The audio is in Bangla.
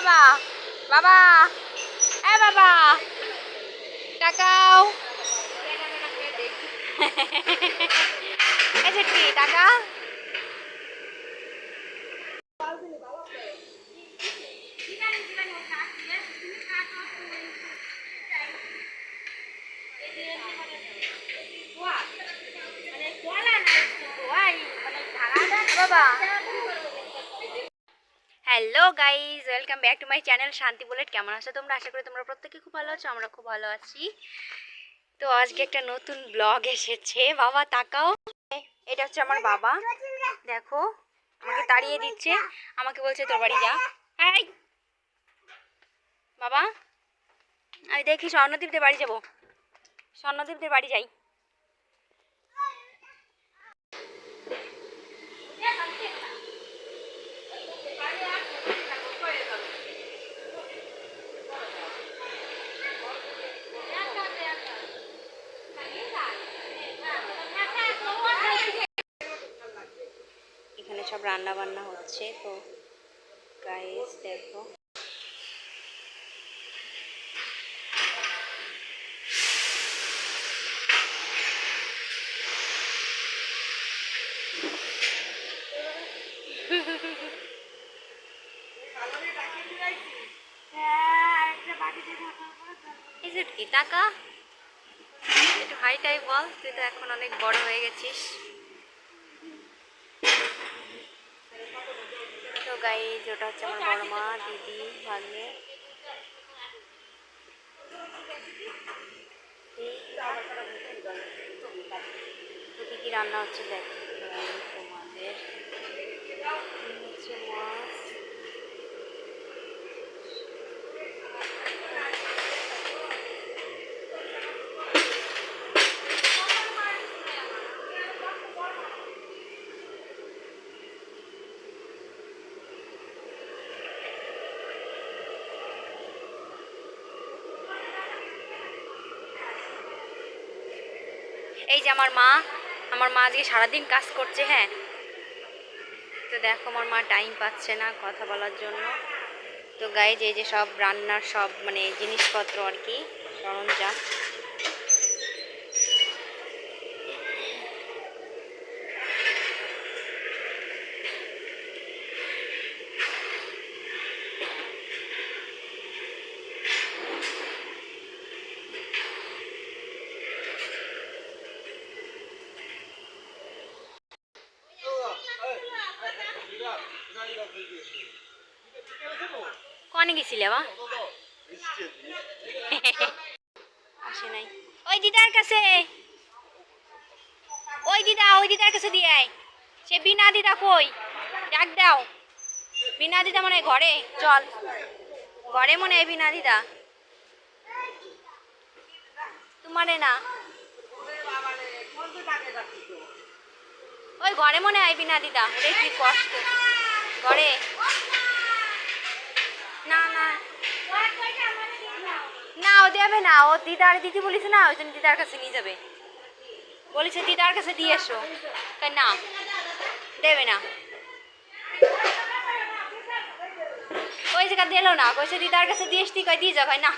বাবা বাবা এ বাবা টাকাও এ ছেটকি টাকা? বাবা hello guys welcome back to my channel Shanti bullet. কেমন আছো তোমরা? আশা করি তোমরা প্রত্যেকে খুব ভালো আছো আমরা খুব ভালো আছি। তো আজকে একটা নতুন ব্লগ এসেছে। বাবা, তাকাও। এটা হচ্ছে আমার বাবা। দেখো, আমাকে তাড়িয়ে দিচ্ছে। আমাকে বলছে, তোর বাড়ি যা। এই! বাবা, আমি দেখি স্বর্ণদীপদের বাড়ি যাব। স্বর্ণদীপদের বাড়ি যাই। সব রান্না বান্না হচ্ছে, তো গাইস দেখো। টাকা? একটু হাই টাই বল, তুই তো এখন অনেক বড় হয়ে গেছিস। গাইজ ওটা হচ্ছে আমার বড় মা দিদি ভাগ্নে। কি রান্না হচ্ছে দেখ। এই যে আমার মা আমার মা আজকে সারাদিন কাজ করছে হ্যাঁ। তো দেখো, আমার মা টাইম পাচ্ছে না কথা বলার জন্য। তো গায়ে যে যে সব রান্নার সব মানে জিনিসপত্র আর কি সরঞ্জাম কনে গেছিলে বা আসে নাই। ওই দিদার কাছে। ওই দিদা, ওই দিদার কাছে দিয়ে আয়। সে বিনা দিদা কই? ডাক দাও। বিনা দিদা মনে ঘরে? চল। ঘরে মনে হয় বিনা দিদা। তোমারে না। ওই ঘরে মনে হয় বিনা দিদা। রে কি কষ্ট। ঘরে? না না। না, ও দেবে না। ও দিদার দিদি বলিস না, ওই জন্য দিদার কাছে নিয়ে যাবে। বলেছে, দিদার কাছে দিয়ে এসো। না? দেবে না। ওই জায়গা দিলো না। কইছে দিদার কাছে দিয়ে এসতি কই দিয়ে যা কয় না।